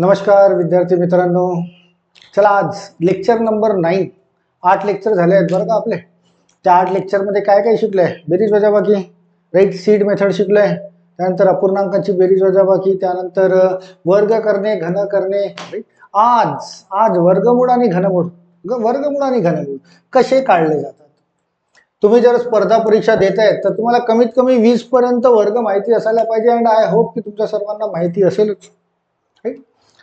नमस्कार विद्यार्थी मित्रांनो. चला आज लेक्चर नंबर नाईन आठ लेक्चर झाले आहेत बरं का आपले. त्या आठ लेक्चरमध्ये काय काय शिकले बेरीज वजाबाकी. राईट सीड मेथड शिकलोय. त्यानंतर अपूर्णांकाची बेरीज वजाबाकी. त्यानंतर वर्ग करणे घन करणे. आज आज वर्गमूळ आणि घनमूळ. ग- वर्गमूळ आणि घनमूळ कसे काढले जातात? तुम्ही जर स्पर्धा परीक्षा देत आहेत तर तुम्हाला कमीत कमी वीस पर्यंत वर्ग माहिती असायला पाहिजे. अँड आय होप की तुमच्या सर्वांना माहिती असेलच. राईट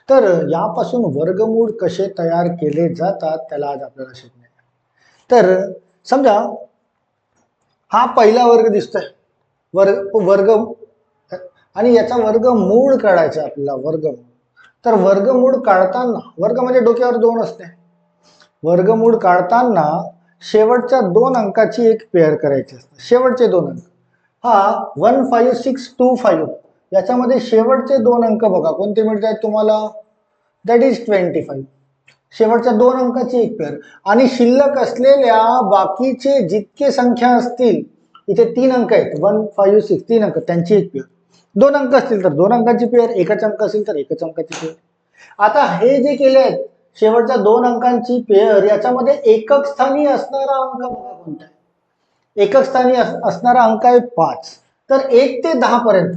तर यापासून वर्गमूळ कसे तयार केले जातात त्याला आज आपल्याला शिकणे तर समजा हा पहिला वर्ग दिसतोय. वर्ग वर्ग आणि याचा वर्ग मूळ काढायचा आहे आपल्याला वर्गमूळ. तर वर्गमूळ काढताना वर्ग म्हणजे डोक्यावर दोन असते. वर्गमूळ काढताना शेवटच्या दोन अंकाची एक पेअर करायची असते. शेवटचे दोन अंक. हा one five six two five याच्यामध्ये शेवटचे दोन अंक बघा. कोणते मिळत आहेत तुम्हाला? दॅट इज ट्वेंटी फाईव्ह शेवटच्या दोन अंकाची एक पेअर आणि शिल्लक असलेल्या बाकीचे जितके संख्या असतील इथे तीन अंक आहेत. वन फाईव्ह सिक्स तीन अंक. त्यांची एक पेअर दोन अंक असतील तर दोन अंकाची पेअर एकच अंक असेल तर एकच अंकाची पेअर आता हे जे केले आहेत शेवटच्या दोन अंकांची पेअर याच्यामध्ये एकक स्थानी असणारा अंक बघा कोणता आहे. एकक स्थानी असणारा अंक आहे पाच. तर एक ते दहा पर्यंत.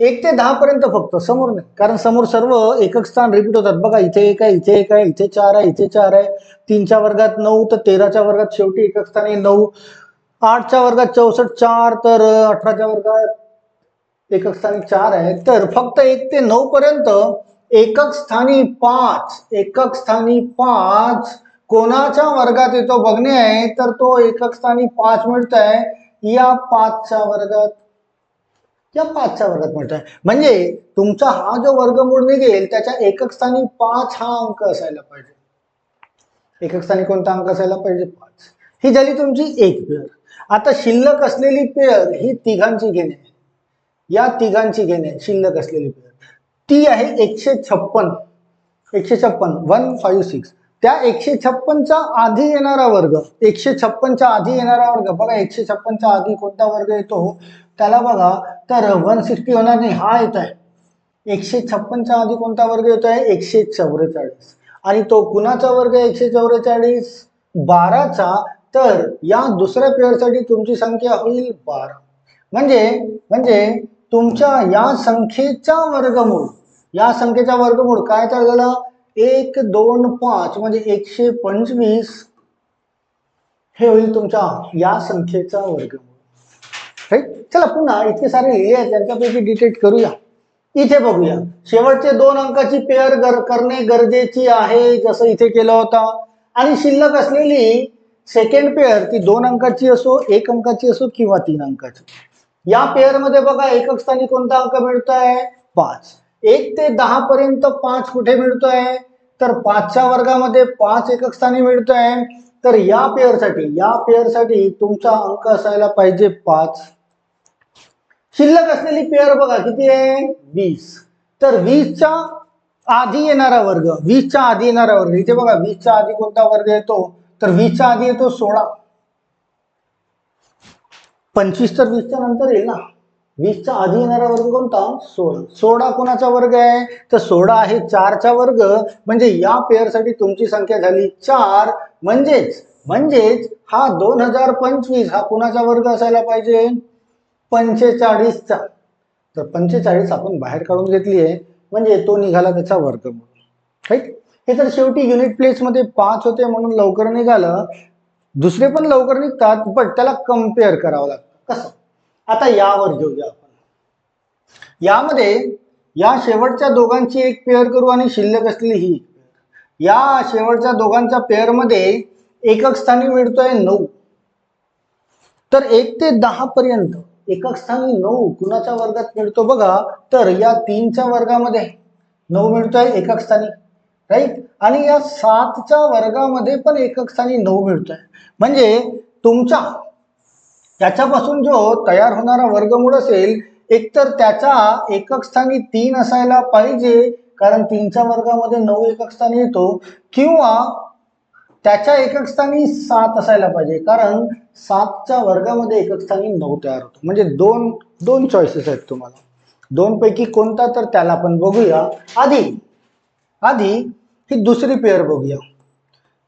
एक ते दहा पर्यंत फक्त समोर नाही. कारण समोर सर्व एकक स्थान रिपीट होतात. बघा इथे एक आहे इथे एक आहे इथे चार आहे इथे चार आहे. तीनच्या वर्गात नऊ तर तेराच्या वर्गात शेवटी एकक स्थानी नऊ. आठच्या वर्गात चौसष्ट चार तर अठराच्या वर्गात एकक स्थानी चार आहे. तर फक्त एक ते नऊ पर्यंत एकक स्थानी पाच एकक स्थानी पाच कोणाच्या वर्गात येतो बघणे आहे तर तो एकक स्थानी पाच मिळत आहे या पाचच्या वर्गात या पाचच्या वर्गात मिळतोय आहे. म्हणजे तुमचा हा जो वर्गमूळ निघेल त्याच्या एकक स्थानी पाच हा अंक असायला पाहिजे. एकक स्थानी कोणता अंक असायला पाहिजे? पाच. ही झाली तुमची एक पेअर. आता शिल्लक असलेली पेअर ही तिघांची घेणे. आहे. या तिघांची घेणे शिल्लक असलेली पेअर. ती आहे एकशे छप्पन. एकशे छप्पन. One five six. त्या एकशे छप्पनच्या आधी येणारा वर्ग एकशे छप्पनच्या आधी येणारा वर्ग बघा एकशे छप्पनच्या आधी कोणता वर्ग येतो? त्याला बघा तर वन सिक्स्टी होणार नाही हा येत आहे एकशे छप्पनच्या आधी कोणता वर्ग येतो आहे एकशे चौवेचाळीस. आणि तो कुणाचा वर्ग आहे एकशे चौवेचाळीस? बाराचा. तर या दुसऱ्या पेअरसाठी तुमची संख्या होईल बारा. म्हणजे म्हणजे तुमच्या या संख्येचा वर्गमूळ या संख्येचा वर्गमूळ काय तर झालं एक दोन पाच म्हणजे एकशे पंचवीस हे होईल तुमच्या या संख्येचा वर्ग राईट? चला पुन्हा इतके सारे लिहिले आहेत त्यांच्यापैकी डिटेक्ट करूया. इथे बघूया. शेवटचे दोन अंकाची पेअर गर करणे गरजेची आहे जसं इथे केलं होतं. आणि शिल्लक असलेली सेकंड पेअर ती दोन अंकाची असो एक अंकाची असो किंवा तीन अंकाची. या पेअरमध्ये बघा एकक स्थानी कोणता अंक मिळतोय? पाच. एक ते दहा पर्यंत पाच कुठे मिळतोय? तर पाचच्या वर्गामध्ये पाच एकक स्थानी मिळतोय. तर या पेअरसाठी या पेअरसाठी तुमचा अंक असायला पाहिजे पाच. शिल्लक असलेली पेअर बघा किती आहे? वीस. तर वीसच्या आधी येणारा वर्ग वीसच्या आधी येणारा वर्ग इथे बघा वीसच्या आधी कोणता वर्ग येतो? तर वीसच्या आधी येतो सोळा. पंचवीस तर वीसच्या नंतर येईल ना. वीसच्या आधी येणारा वर्ग कोणता? सोळा. सोळा कोणाचा वर्ग आहे? तर सोळा आहे चारचा वर्ग. म्हणजे या पेअरसाठी तुमची संख्या झाली चार. म्हणजेच म्हणजेच हा दोन हजार पंचवीस हा कुणाचा वर्ग असायला पाहिजे? पंचेचाळीसचा. तर पंचेचाळीस आपण बाहेर काढून घेतली आहे. म्हणजे तो निघाला त्याचा वर्गमूळ राईट हे तर शेवटी युनिट प्लेसमध्ये पाच होते म्हणून लवकर निघालं. दुसरे पण लवकर निघतात पण त्याला कंपेअर करावं लागतं. कसं? आता यावर घेऊया आपण. यामध्ये या शेवटच्या दोघांची एक पेअर करू आणि शिल्लक असलेली ही या शेवटच्या दोघांच्या पेअरमध्ये एकक स्थानी मिळतोय नऊ. तर एक ते दहा पर्यंत एकक स्थानी नऊ कुणाच्या वर्गात मिळतो बघा? तर या तीनच्या वर्गामध्ये नऊ मिळतोय एकक स्थानी. राईट आणि या सातच्या वर्गामध्ये पण एकक स्थानी नऊ मिळतोय. म्हणजे तुमच्या त्याच्यापासून जो तयार होणारा वर्गमूळ असेल एकतर त्याचा एकक स्थानी तीन असायला पाहिजे कारण तीनच्या वर्गामध्ये नऊ एकक स्थानी येतो किंवा त्याच्या एकक स्थानी सात असायला पाहिजे कारण सातच्या वर्गामध्ये एकक स्थानी नऊ तयार होतो. म्हणजे दोन दोन चॉईसेस आहेत तुम्हाला. दोन पैकी कोणता तर त्याला आपण बघूया. आधी आधी ही दुसरी पेअर बघूया.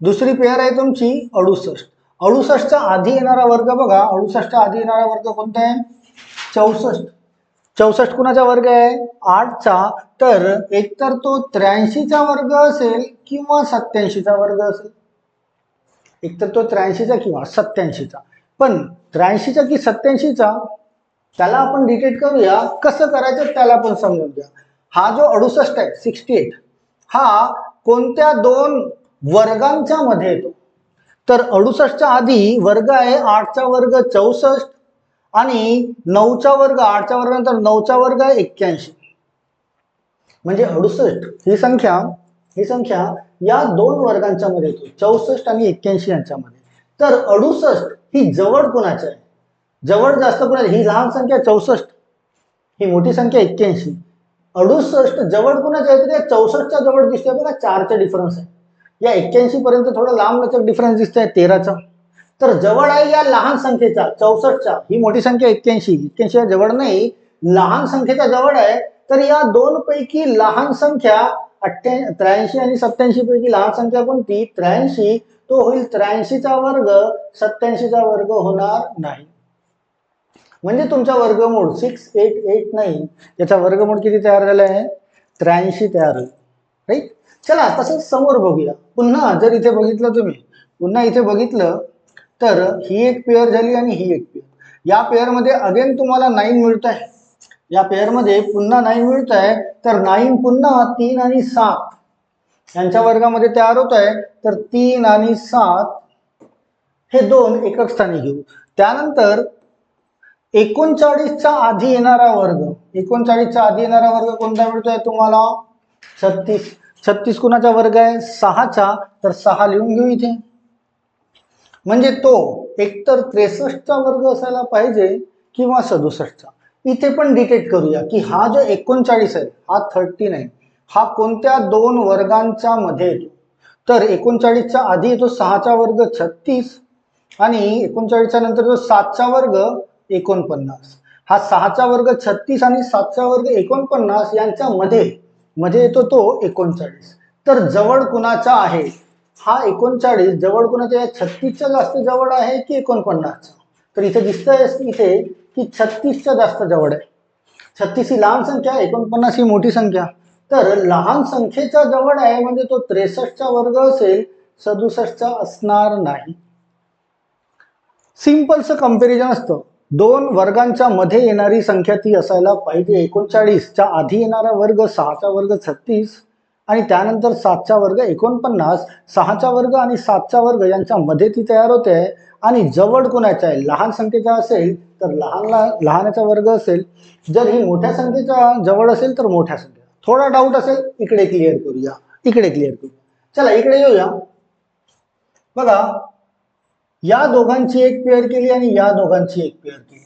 दुसरी पेअर आहे तुमची अडुसष्ट. अडुसष्टचा आधी येणारा वर्ग बघा. अडुसष्टचा आधी येणारा वर्ग कोणता आहे? चौसष्ट. चौसष्ट कुणाचा वर्ग आहे? आठचा. तर एकतर तो त्र्याऐंशीचा वर्ग असेल किंवा सत्याऐंशीचा वर्ग असेल. एकतर तो त्र्याऐंशीचा किंवा सत्याऐंशीचा पण त्र्याऐंशीचा की सत्याऐंशीचा त्याला आपण डिटेक्ट करूया. कसं करायचं त्याला आपण समजून घ्या. हा जो अडुसष्ट आहे सिक्स्टी एट हा कोणत्या दोन वर्गांच्या मध्ये येतो? तर अडुसष्टच्या आधी वर्ग आहे आठचा वर्ग चौसष्ट आणि नऊचा वर्ग आठच्या वर्गानंतर नऊचा वर्ग आहे एक्क्याऐंशी. म्हणजे अडुसष्ट ही संख्या ही संख्या या दोन वर्गांच्या मध्ये येतो. चौसष्ट आणि एक्क्याऐंशी यांच्यामध्ये. तर अडुसष्ट ही जवळ कुणाची आहे? जवळ जास्त कुणाची? ही लहान संख्या चौसष्ट. ही मोठी संख्या एक्क्याऐंशी. अडुसष्ट जवळ कुणाची आहे? तर या चौसष्टच्या जवळ दिसतोय बघा चारचा डिफरन्स आहे. या एक्क्याऐंशी पर्यंत थोडं लांब लचक डिफरन्स दिसतोय तेराचा. तर जवळ आहे या लहान संख्येचा चौसष्टचा. ही मोठी संख्या एक्क्याऐंशी. एक्क्याऐंशी जवळ नाही लहान संख्येचा जवळ आहे. तर या दोन पैकी लहान संख्या अठ्ठ्या त्र्याऐंशी आणि सत्याऐंशी पैकी लहान संख्या कोणती? त्र्याऐंशी. तो होईल त्र्याऐंशीचा वर्ग सत्याऐंशीचा वर्ग होणार नाही. म्हणजे तुमचा वर्गमूळ सिक्स एट एट नाईन याचा वर्गमूळ किती तयार झाला आहे त्र्याऐंशी तयार होईल. राईट चला तसंच समोर बघूया. पुन्हा जर इथे बघितलं तुम्ही पुन्हा इथे बघितलं तर ही एक पेअर झाली आणि ही एक पेअर या पेअरमध्ये अगेन तुम्हाला नाईन मिळत आहे या पेअरमध्ये पुन्हा नाईन मिळत आहे तर नाईन पुन्हा तीन आणि सात. यांच्या वर्गामध्ये तयार होत आहे तर तीन आणि सात हे दोन एकक स्थानी घेऊ. त्यानंतर एकोणचाळीसच्या आधी येणारा वर्ग. एकोणचाळीसच्या आधी येणारा वर्ग कोणता मिळतोय तुम्हाला? छत्तीस. छत्तीस कुणाचा वर्ग आहे? सहाचा. तर सहा लिहून घेऊ इथे. म्हणजे तो एकतर त्रेसष्टचा वर्ग असायला पाहिजे किंवा सदुसष्टचा. इथे पण डिटेक्ट करूया की हा जो एकोणचाळीस आहे हा थर्टी नाईन हा कोणत्या दोन वर्गांच्या मध्ये येतो? तर एकोणचाळीसच्या आधी येतो सहाचा वर्ग छत्तीस आणि एकोणचाळीसच्या नंतर जो सातचा वर्ग एकोणपन्नास. हा सहाचा वर्ग छत्तीस आणि सातचा वर्ग एकोणपन्नास यांच्या मध्ये. मध्ये येतो तो एकोणचाळीस. तर जवळ कुणाचा आहे? हा एकोणचाळीस जवळ कुणाच्या? या छत्तीसच्या जास्त जवळ आहे की एकोणपन्नासचा? तर इथे दिसतंय इथे की छत्तीसच्या जास्त जवळ आहे. छत्तीस ही लहान संख्या एकोणपन्नास ही मोठी संख्या. तर लहान संख्येच्या जवळ आहे म्हणजे तो त्रेसष्टचा वर्ग असेल सदुसष्टचा असणार नाही. सिम्पलचं कंपॅरिझन असतं. दोन वर्गांच्या मध्ये येणारी संख्या ती असायला पाहिजे. एकोणचाळीसच्या आधी येणारा वर्ग सहाचा वर्ग छत्तीस आणि त्यानंतर सातचा वर्ग एकोणपन्नास. सहाचा वर्ग आणि सातचा वर्ग यांच्या मध्ये ती तयार होते. आणि जवळ कोणाच्या आहे? लहान संख्येचा असेल तर लहान लहानाचा वर्ग असेल. जर ही मोठ्या संख्येच्या जवळ असेल तर मोठ्या संख्या. थोडा डाऊट असेल इकडे क्लिअर करूया. इकडे क्लिअर करूया. चला इकडे येऊया. बघा या दोघांची एक पेअर केली आणि या दोघांची एक पेअर केली.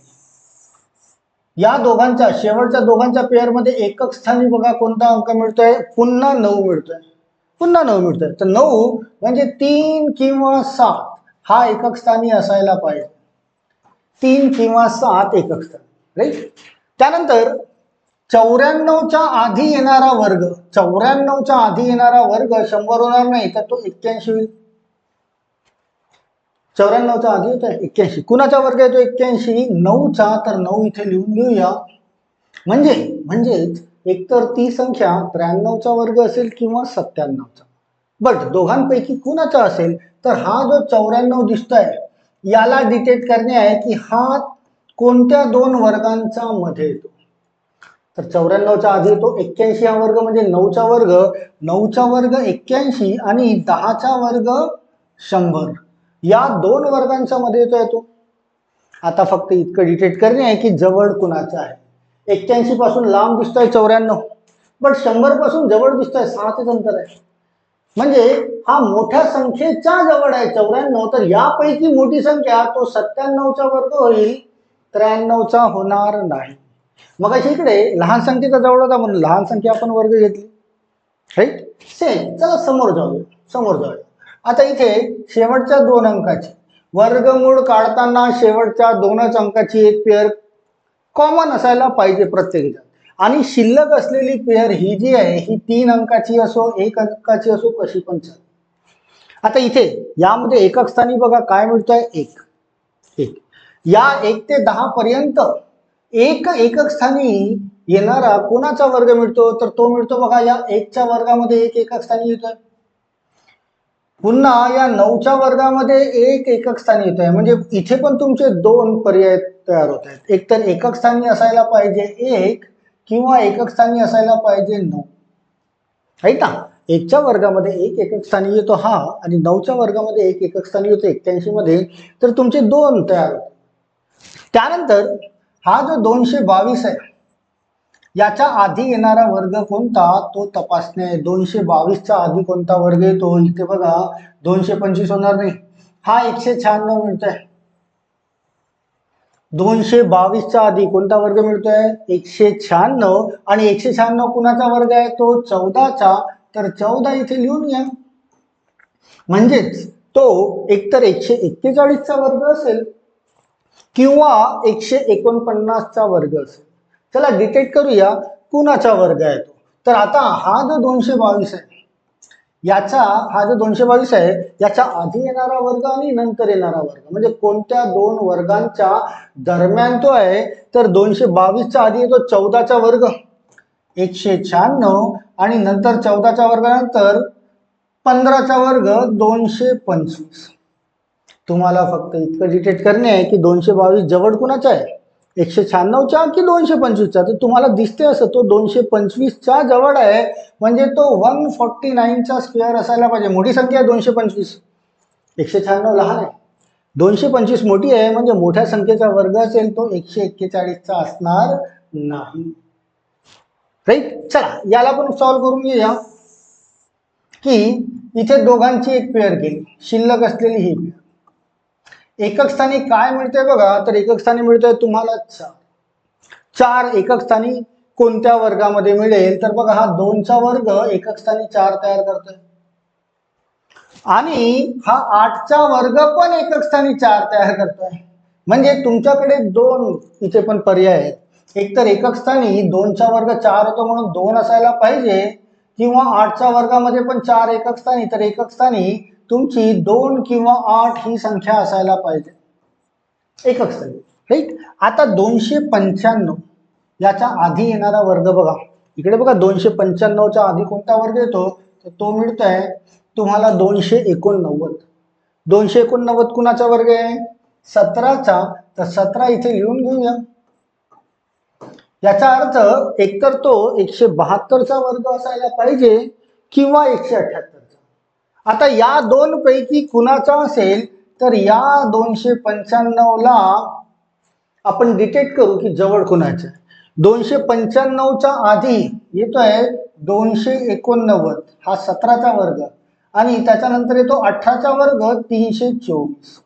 या दोघांच्या शेवटच्या दोघांच्या पेअरमध्ये एकक स्थानी बघा कोणता अंक मिळतोय? पुन्हा नऊ मिळतोय. पुन्हा नऊ मिळतोय. तर नऊ म्हणजे तीन किंवा सात हा एकक स्थानी असायला पाहिजे. तीन किंवा सात एकक स्थान. राईट त्यानंतर चौऱ्याण्णवच्या आधी येणारा वर्ग चौऱ्याण्णवच्या आधी येणारा वर्ग शंभर होणार नाही तर तो एक्क्याऐंशी होईल. चौऱ्याण्णवचा आधी होता एक्क्याऐंशी. कुणाचा वर्ग येतो एक्क्याऐंशी? नऊचा तर नऊ इथे लिहून घेऊया. म्हणजे म्हणजेच एकतर ती संख्या त्र्याण्णवचा वर्ग असेल किंवा सत्त्याण्णवचा. बट दोघांपैकी कुणाचा असेल तर हा जो चौऱ्याण्णव दिसतोय याला डिटेक्ट करणे आहे की हा कोणत्या दोन वर्गांचा मध्ये येतो. तर चौऱ्याण्णवच्या आधी येतो एक्क्याऐंशी हा वर्ग म्हणजे नऊचा वर्ग नऊचा वर्ग एक्क्याऐंशी आणि दहाचा वर्ग शंभर. या दोन वर्गांच्या मध्ये येतो येतो आता फक्त इतकं डिटेट करणे आहे की जवळ कुणाचं आहे. एक्क्याऐंशी पासून लांब दिसतोय चौऱ्याण्णव. बट शंभरपासून जवळ दिसतोय सहाच अंतर आहे. म्हणजे हा मोठ्या संख्येच्या जवळ आहे चौऱ्याण्णव. तर यापैकी मोठी संख्या तो सत्त्याण्णवचा वर्ग होईल त्र्याण्णवचा होणार नाही. मग अशी इकडे लहान संख्येचा जवळ होता म्हणून लहान संख्या आपण वर्ग घेतली. राईट सेम चला समोर जाऊया. समोर जाऊया. आता इथे शेवटच्या दोन अंकाची. वर्गमूळ काढताना शेवटच्या दोनच अंकाची एक पेअर कॉमन असायला पाहिजे प्रत्येक आणि शिल्लक असलेली पेअर ही जी आहे ही तीन अंकाची असो एक अंकाची असो कशी पण चालेल आता इथे यामध्ये एकक स्थानी बघा काय मिळतोय? एक. एक. या एक ते दहा पर्यंत एक एकक स्थानी येणारा कोणाचा वर्ग मिळतो? तर तो मिळतो बघा या एकच्या वर्गामध्ये एक एकक स्थानी येतोय. पुन्हा या नऊच्या वर्गामध्ये एक एकक स्थानी येतोय. म्हणजे इथे पण तुमचे दोन पर्याय तयार होत आहेत. एक तर एकक स्थानी असायला पाहिजे एक किंवा एकक स्थानी असायला पाहिजे नऊ. आहे ना? एकच्या वर्गामध्ये एक एकक स्थानी येतो हा आणि नऊच्या वर्गामध्ये एक एकक स्थानी येतो एक्क्याऐंशी मध्ये. तर तुमचे दोन तयार होतात. त्यानंतर हा जो दोनशे बावीस आहे याच्या आधी येणारा वर्ग कोणता? तो तपासणे. आहे दोनशे बावीसच्या आधी कोणता वर्ग येतो? इथे बघा दोनशे पंचवीस होणार नाही. हा एकशे शहाण्णव मिळतोय. दोनशे बावीसच्या आधी कोणता वर्ग मिळतोय? एकशे शहाण्णव. आणि एकशे शहाण्णव कुणाचा वर्ग आहे? तो चौदाचा. तर चौदा इथे लिहून घ्या. म्हणजेच तो एकतर एकशे एक्केचाळीसचा वर्ग असेल किंवा एकशे एकोणपन्नासचा वर्ग असेल. चला डिटेक्ट करूया कुणाचा वर्ग आहे तो. तर आता हा जो दोनशे बावीस आहे याचा हा जो दोनशे बावीस आहे याच्या आधी येणारा वर्ग आणि नंतर येणारा वर्ग. म्हणजे कोणत्या दोन वर्गांच्या दरम्यान तो आहे तर दोनशे बावीसच्या आधी येतो चौदाचा वर्ग. एकशे शहाण्णव आणि नंतर चौदाच्या वर्गानंतर पंधराचा वर्ग दोनशे पंचवीस. तुम्हाला फक्त इतकं डिटेक्ट करणे आहे की दोनशे बावीस जवळ कुणाचा आहे? एकशे शहाण्णवच्या की दोनशे पंचवीसचा तर तुम्हाला दिसते असं तो दोनशे पंचवीसच्या जवळ आहे. म्हणजे तो वन फोर्टी नाईनचा स्क्वेअर असायला पाहिजे. मोठी संख्या आहे दोनशे पंचवीस. एकशे शहाण्णव लहान आहे. दोनशे पंचवीस मोठी आहे म्हणजे मोठ्या संख्येचा वर्ग असेल तो एकशे एक्केचाळीसचा असणार नाही. राईट चला याला पण सॉल्व्ह करून घेऊया. की इथे दोघांची एक पेअर केली शिल्लक असलेली ही. पेअर एकक स्थानी काय मिळते बघा तर एकक स्थानी मिळतोय तुम्हाला चार. चार एकक स्थानी कोणत्या वर्गामध्ये मिळेल? तर बघा हा दोनचा वर्ग एकक स्थानी चार तयार करतोय. आणि हा आठचा वर्ग पण एकक स्थानी चार तयार करतोय. म्हणजे तुमच्याकडे दोन इथे पण पर्याय आहेत. एक तर एकक स्थानी दोनचा वर्ग चार होतो म्हणून दोन असायला पाहिजे किंवा आठच्या वर्गामध्ये पण चार एकक स्थानी तर एकक स्थानी तुमची दोन किंवा आठ ही संख्या असायला पाहिजे. एकक स्थानी राईट आता दोनशे पंच्याण्णव याच्या आधी येणारा वर्ग बघा. इकडे बघा दोनशे पंच्याण्णवच्या आधी कोणता वर्ग येतो? तर तो मिळतोय तुम्हाला दोनशे एकोणनव्वद. दोनशे एकोणनव्वद कुणाचा वर्ग आहे? सतराचा. तर सतरा इथे लिहून घेऊया. याचा अर्थ एकतर तो एकशे बहात्तरचा वर्ग असायला पाहिजे किंवा एकशे अठ्ठ्याहत्तर आता या दोन पैकी कुणाचा असेल तर या दोनशे पंच्याण्णवला आपण डिटेक्ट करू की जवळ कुणाचे. दोनशे पंच्याण्णवच्या आधी येतोय दोनशे एकोणनव्वद हा सतराचा वर्ग. आणि त्याच्यानंतर येतो अठराचा वर्ग तीनशे चोवीस.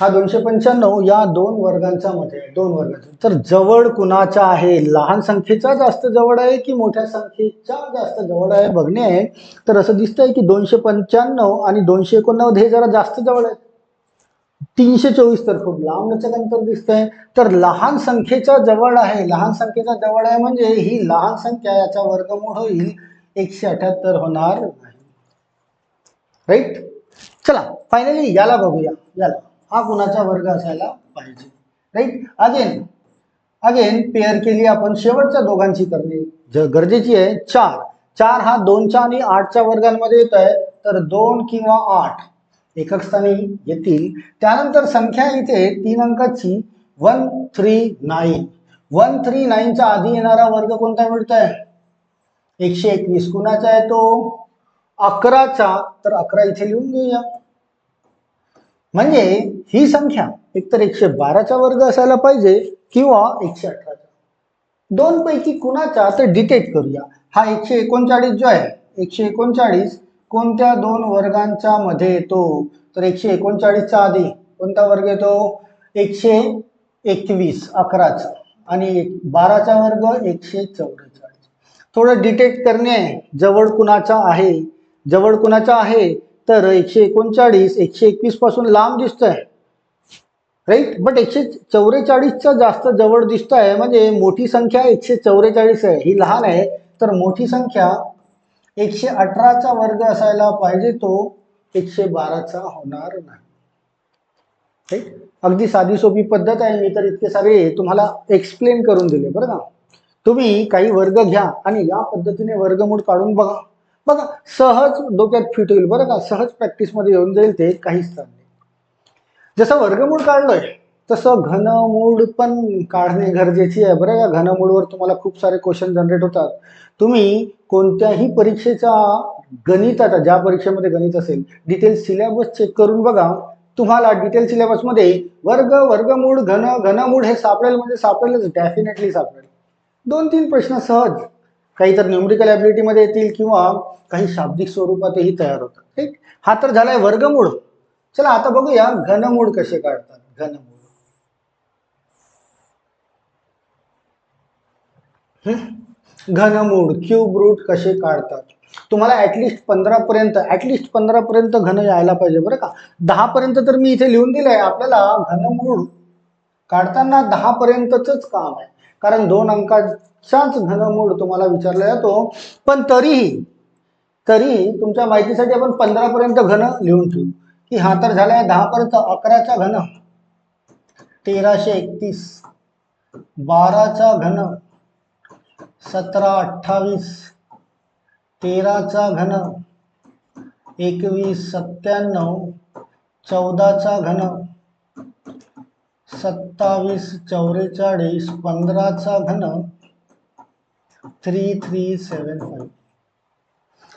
हा दोनशे पंच्याण्णव या दोन वर्गांच्या मध्ये दोन वर्गांचा. तर जवळ कुणाचा आहे? लहान संख्येचा जास्त जवळ आहे की मोठ्या संख्येच्या जास्त जवळ आहे? बघणे आहे. तर असं दिसतंय की दोनशे पंच्याण्णव आणि दोनशे एकोणनव्वद हे जरा जास्त जवळ आहेत. तीनशे चोवीस तर खूप लांब लचक अंतर दिसतंय. तर लहान संख्येचा जवळ आहे. लहान संख्येचा जवळ आहे म्हणजे ही लहान संख्या याचा वर्गमूळ होईल एकशे अठ्याहत्तर होणार नाही. राईट चला फायनली याला बघूया. याला. हा कुणाचा वर्ग असायला पाहिजे. राईट अगेन अगेन पेअर केली आपण. शेवटच्या दोघांची करणे ज- गरजेची आहे. चार. चार हा दोनच्या आणि आठच्या वर्गांमध्ये येत आहे तर दोन किंवा आठ एकक स्थानी येतील. त्यानंतर संख्या इथे तीन अंकाची one three nine one three नाईनच्या आधी येणारा वर्ग कोणता मिळतोय? एकशे एकवीस. कुणाचा आहे तो? अकराचा. तर अकरा इथे लिहून घेऊया. म्हणजे ही संख्या एकतर एकशे बाराचा वर्ग असायला पाहिजे किंवा एकशे अठराचा. दोन पैकी कुणाचा तर डिटेक्ट करूया. हा एकशे एकोणचाळीस जो आहे एकशे एकोणचाळीस कोणत्या दोन वर्गांच्या मध्ये येतो? तर एकशे एकोणचाळीसच्या आधी कोणता वर्ग येतो? एकशे एकवीस अकराचा. आणि एक बाराचा वर्ग एकशे चौवेचाळीस. थोडं डिटेक्ट करणे जवळ कुणाचा आहे? जवळ कुणाचा आहे? तर एकशे एकोणचाळीस एकशे एकवीसपासून लांब दिसतोय. राईट बट एकशे चौवेचाळीसच्या जास्त जवळ दिसत आहे म्हणजे मोठी संख्या एकशे चौवेचाळीस आहे. ही लहान आहे. तर मोठी संख्या एकशे अठराचा वर्ग असायला पाहिजे. तो एकशे बाराचा होणार नाही. राईट अगदी साधी सोपी पद्धत आहे. मी तर इतके सारे तुम्हाला एक्सप्लेन करून दिले. बरं का? तुम्ही काही वर्ग घ्या आणि या पद्धतीने वर्गमूळ काढून बघा. बघा सहज डोक्यात फिट होईल. बरं का? सहज प्रॅक्टिसमध्ये येऊन जाईल ते काहीच ताण नाही. जसं वर्गमूळ काढलोय तसं घनमूळ पण काढणे गरजेची आहे. बरं का? घनमूळवर तुम्हाला खूप सारे क्वेश्चन जनरेट होतात. तुम्ही कोणत्याही परीक्षेचा गणिताचा ज्या परीक्षेमध्ये गणित असेल डिटेल सिलेबस चेक करून बघा. तुम्हाला डिटेल सिलेबसमध्ये वर्ग वर्गमूळ घन घनमूळ हे सापडेल म्हणजे सापडेलच डेफिनेटली सापडेल. दोन तीन प्रश्न सहज. काही तर न्युमरिकल ॲबिलिटीमध्ये येतील किंवा काही शाब्दिक स्वरूपातही तयार होतात. ठीक? हा तर झालाय वर्गमूळ. चला आता बघूया घनमूळ कसे काढतात. घनमूळ. घनमूळ क्यूब रूट कसे काढतात? तुम्हाला ऍटलिस्ट पंधरा पर्यंत ऍटलिस्ट पंधरा पर्यंत घन यायला पाहिजे बरं का? दहा पर्यंत तर मी इथे लिहून दिलंय आपल्याला घनमूळ काढताना दहा पर्यंतच काम आहे. कारण दोन अंकाचाच घनमूळ तुम्हाला विचारला जातो. पण तरीही तरीही तुमच्या माहितीसाठी आपण पंधरापर्यंत घन लिहून ठेवू. की हा तर झाला आहे दहापर्यंत अकराचा घन. तेराशे एकतीस. बाराचा घन. सतरा अठ्ठावीस. तेराचा घन. एकवीस सत्त्याण्णव. चौदाचा घन. सत्तावीस चौवेचाळीस पंधराचा घन three three seven five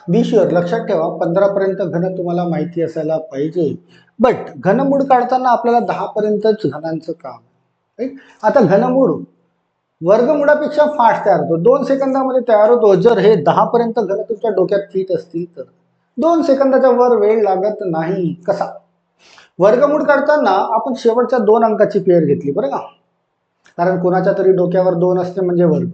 be sure लक्षात ठेवा पंधरापर्यंत घन तुम्हाला माहिती असायला पाहिजे. बट घनमूळ काढताना आपल्याला दहापर्यंतच घनांचं काम राईट आता घनमूळ वर्गमुळापेक्षा फास्ट तयार होतो. दोन सेकंदामध्ये तयार होतो. जर हे दहापर्यंत घन तुमच्या डोक्यात फिट असतील तर. दोन सेकंदाच्या वर वेळ लागत नाही. कसा? वर्गमूळ काढताना आपण शेवटच्या दोन अंकाची पेअर घेतली बरं का? कारण कोणाच्या तरी डोक्यावर दोन असते म्हणजे वर्ग.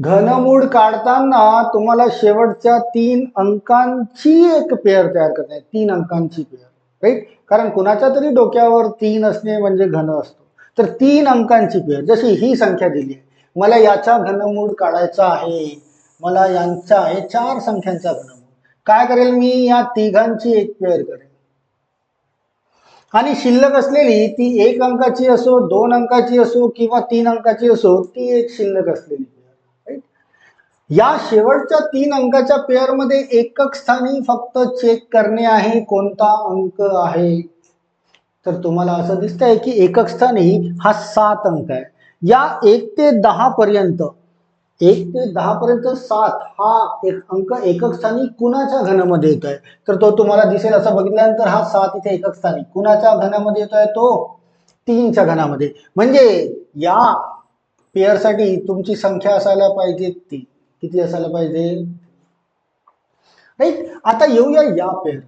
घनमूळ काढताना तुम्हाला शेवटच्या तीन अंकांची एक पेअर तयार करते तीन अंकांची पेअर राईट कारण कुणाच्या तरी डोक्यावर तीन असणे म्हणजे घन असतो. तर तीन अंकांची पेअर जशी ही संख्या दिली आहे. मला याचा घनमूळ काढायचा आहे. मला यांचा आहे चार संख्यांचा घनमूळ. काय करेल मी? या तिघांची एक पेअर करेल. आणि शिल्लक असलेली ती एक अंकाची असो दोन अंकाची असो किंवा तीन अंकाची असो ती एक शिल्लक असलेली पेअर या शेवटच्या तीन अंकाच्या पेअरमध्ये एकक स्थानी फक्त चेक करणे आहे कोणता अंक आहे? तर तुम्हाला असं दिसतंय की एकक स्थानी हा सात अंक आहे. या एक ते दहा पर्यंत एक ते दहा पर्यंत सात हा एक अंक एकक स्थानी कुणाच्या घनामध्ये येत आहे तर तो तुम्हाला दिसेल असं बघितल्यानंतर हा सात इथे एकक स्थानी कुणाच्या घनामध्ये येतोय? तो तीनच्या घनामध्ये. म्हणजे या पेअरसाठी तुमची संख्या असायला पाहिजे ती. किती असायला पाहिजे? राईट आता येऊया या पेअरवर.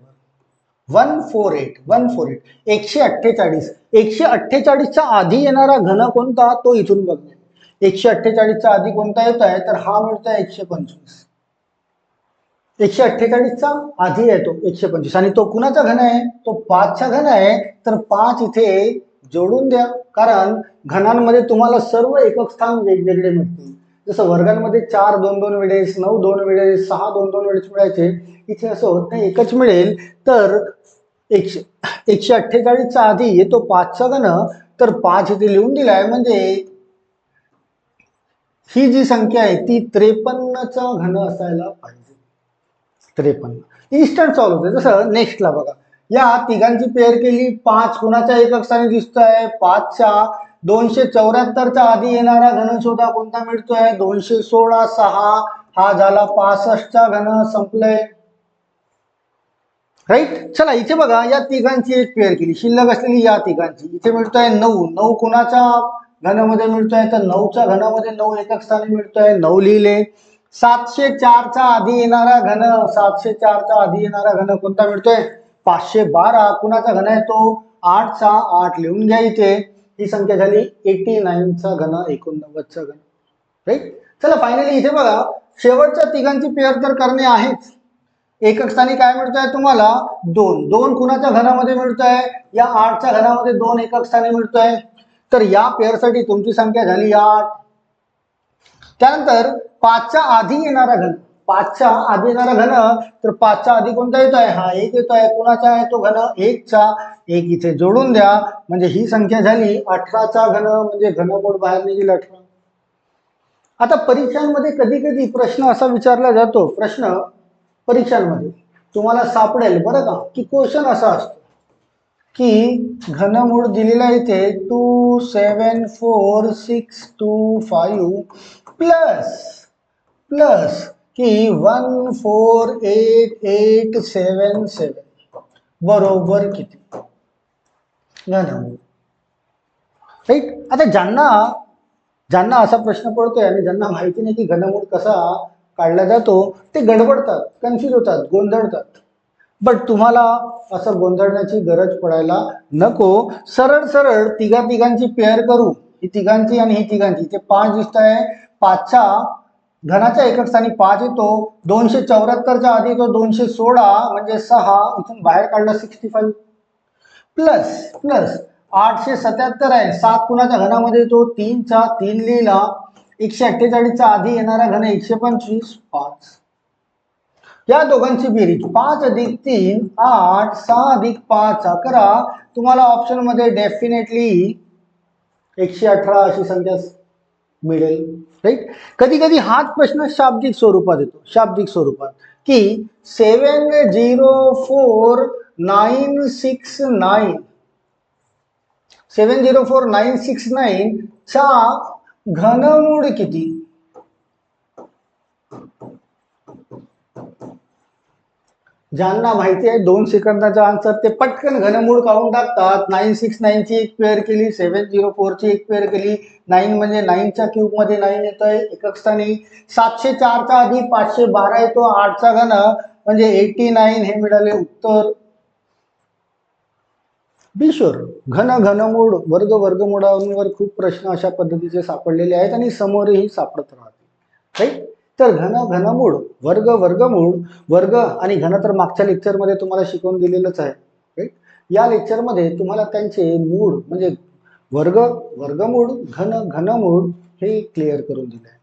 One four eight one four eight. एकशे अठ्ठेचाळीस. एकशे अठ्ठेचाळीसच्या आधी येणारा घन कोणता? तो इथून बघणे एकशे अठ्ठेचाळीसचा आधी कोणता येत आहे तर हा मिळतोय एकशे पंचवीस. एकशे अठ्ठेचाळीसचा आधी आहे तो एकशे पंचवीस. आणि तो कुणाचा घन आहे? तो पाचचा घन आहे. तर पाच इथे जोडून द्या. कारण घनांमध्ये तुम्हाला सर्व एकक स्थान वेगवेगळे मिळतील. जसं वर्गांमध्ये चार दोन दोन वेळेस नऊ दोन वेळेस सहा दोन दोन वेळेस मिळायचे इथे असं होत नाही. एकच मिळेल. तर एकशे एकशे अठ्ठेचाळीसच्या आधी येतो पाचचा घन. तर पाच इथे लिहून दिलाय म्हणजे ही जी संख्या आहे ती त्रेपन्नचा घन असायला पाहिजे. त्रेपन्न. इन्स्टंट सॉल्व्ह होते जसं नेक्स्टला बघा. या तिघांची पेअर केली पाच कुणाच्या एकक स्थानी दिसतोय? पाचच्या. दोनशे चौऱ्याहत्तरच्या आधी येणारा घन शोधा कोणता मिळतोय? दोनशे सोळा सहा. हा झाला पासष्टचा घन. संपलंय. राईट चला इथे बघा या तिघांची एक पेअर केली. शिल्लक असलेली या तिघांची. इथे मिळतोय नऊ. नऊ कुणाचा? घनामध्ये मिळतोय तर नऊच्या घनामध्ये नऊ एकक स्थानी मिळतोय. नऊ लिहिले. सातशे चारच्या आधी येणारा घन. सातशे चारच्या आधी येणारा घन कोणता मिळतोय? पाचशे बारा. कुणाचा घन आहे तो? आठचा. आठ लिहून घ्या इथे. ही संख्या झाली एटी नाईनचा घन एकोणनव्वदचा घन. राईट चला फायनली इथे बघा. शेवटच्या तिघांची पेअर तर करणे आहेच. एकक स्थानी काय मिळतंय तुम्हाला? दोन. दोन कुणाच्या घनामध्ये मिळतोय? या आठच्या घनामध्ये दोन एकक स्थानी मिळतोय. तर या पेअरसाठी तुमची संख्या झाली आठ. त्यानंतर पाचच्या आधी येणारा घन. पाचच्या आधी येणारा घन तर पाचच्या आधी कोणता येतो आहे हा एक येतो आहे कोणाचा आहे तो घन? एकचा. एक इथे जोडून द्या. म्हणजे ही संख्या झाली अठराचा घन म्हणजे घनमूळ बाहेर निघेल अठरा. आता परीक्षांमध्ये कधी कधी प्रश्न असा विचारला जातो प्रश्न परीक्षांमध्ये. तुम्हाला सापडेल बरं का? की क्वेश्चन असा असतो. की घनमूळ दिलेला इथे two seven four six two five plus plus की one four eight eight seven seven बरोबर किती? घनमूळ राईट आता ज्यांना ज्यांना असा प्रश्न पडतोय आणि ज्यांना माहिती नाही की घनमूळ कसा काढला जातो ते गडबडतात कन्फ्युज होतात गोंधळतात. बट तुम्हाला असं गोंधळण्याची गरज पडायला नको. सरळ सरळ तिघा तिघांची पेअर करू. ही तिघांची आणि ही तिघांची. ते पाच दिसत आहे पाचच्या घनाच्या एकक स्थानी पाच येतो. दोनशे चौऱ्याहत्तरच्या आधी येतो. दोनशे सोळा म्हणजे सहा. इथून बाहेर काढला सिक्स्टी फाईव्ह प्लस प्लस आठशे सत्याहत्तर आहे. सात कुणाच्या घनामध्ये येतो? तीनचा तीन लिहिला. एकशे अठ्ठेचाळीसच्या आधी येणारा घन एकशे पंचवीस. पाच. या दोघांची बेरीज. पाच अधिक तीन आठ सहा अधिक पाच अकरा. तुम्हाला ऑप्शनमध्ये डेफिनेटली एकशे अठरा अशी संख्या मिळेल. राईट कधी कधी हाच प्रश्न शाब्दिक स्वरूपात येतो. शाब्दिक स्वरूपात. की seven zero four nine six nine seven zero four nine six nine चा घनमूळ किती? ज्यांना माहिती आहे दोन सेकंदाचा आन्सर ते पटकन घनमूळ काढून टाकतात. नाईन सिक्स नाईनची एक पेअर केली सेवन झिरो फोरची एक पेअर केली. नाईन म्हणजे नाईनच्या क्यूबमध्ये नाईन येतोय एकक स्थानी. सातशे चारचा आधी पाचशे बारा येतो आठचा घन. म्हणजे एटी नाईन हे मिळाले उत्तर. बिशोर घन घनमूळ वर्ग वर्गमुळांवर खूप प्रश्न अशा पद्धतीचे सापडलेले आहेत आणि समोरही सापडत राहतील. राईट तर घन घनमूळ वर्ग वर्गमूळ वर्ग आणि घन तर मागच्या लेक्चरमध्ये तुम्हाला शिकवून दिलेलंच आहे. राईट या लेक्चरमध्ये तुम्हाला त्यांचे मूळ म्हणजे वर्ग वर्गमूळ घन घनमूळ हे क्लिअर करून दिले आहे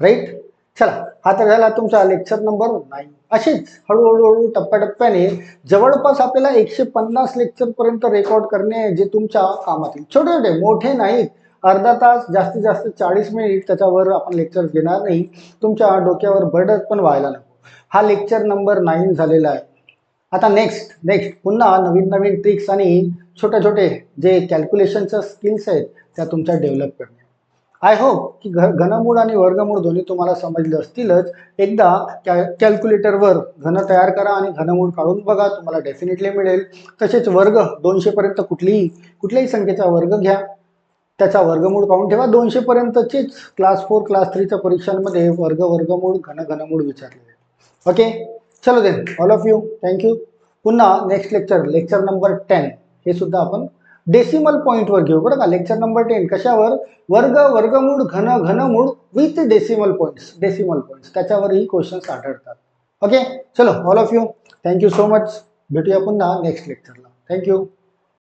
राईट चला हा तर झाला तुमचा लेक्चर नंबर नाईन अशीच हळूहळू हळू टप्प्याटप्प्याने जवळपास आपल्याला एकशे पन्नास लेक्चर पर्यंत रेकॉर्ड करणे जे तुमच्या कामातील छोटे छोटे मोठे नाहीत अर्धा तास जास्तीत जास्त चाळीस मिनिट त्याच्यावर आपण लेक्चर घेणार नाही. तुमच्या डोक्यावर बर्डन पण व्हायला नको. हा लेक्चर नंबर नाईन झालेला आहे. आता नेक्स्ट नेक्स्ट पुन्हा नवीन नवीन ट्रिक्स आणि छोटे छोटे जे कॅल्क्युलेशनच्या स्किल्स आहेत त्या तुमच्या डेव्हलप करणे. आय होप की घ घनमूळ आणि वर्गमूळ दोन्ही तुम्हाला समजले असतीलच. एकदा कॅ कॅल्क्युलेटरवर घन तयार करा आणि घनमूळ काढून बघा तुम्हाला डेफिनेटली मिळेल. तसेच वर्ग दोनशेपर्यंत कुठलीही कुठल्याही संख्येचा वर्ग घ्या. त्याचा वर्गमूळ पाहून ठेवा. दोनशे पर्यंतचेच क्लास फोर क्लास थ्रीच्या परीक्षांमध्ये वर्ग वर्गमूळ घन घनमूळ विचारले ओके चलो then all of you thank you पुन्हा next lecture lecture number ten हे सुद्धा आपण डेसिमल पॉईंटवर घेऊ. बरं का? लेक्चर नंबर टेन कशावर? वर्ग वर्गमूळ घन घनमूळ with decimal points decimal points त्याच्यावरही क्वेश्चन्स आढळतात. ओके चलो. All of you thank you so much भेटूया पुन्हा नेक्स्ट लेक्चरला थँक्यू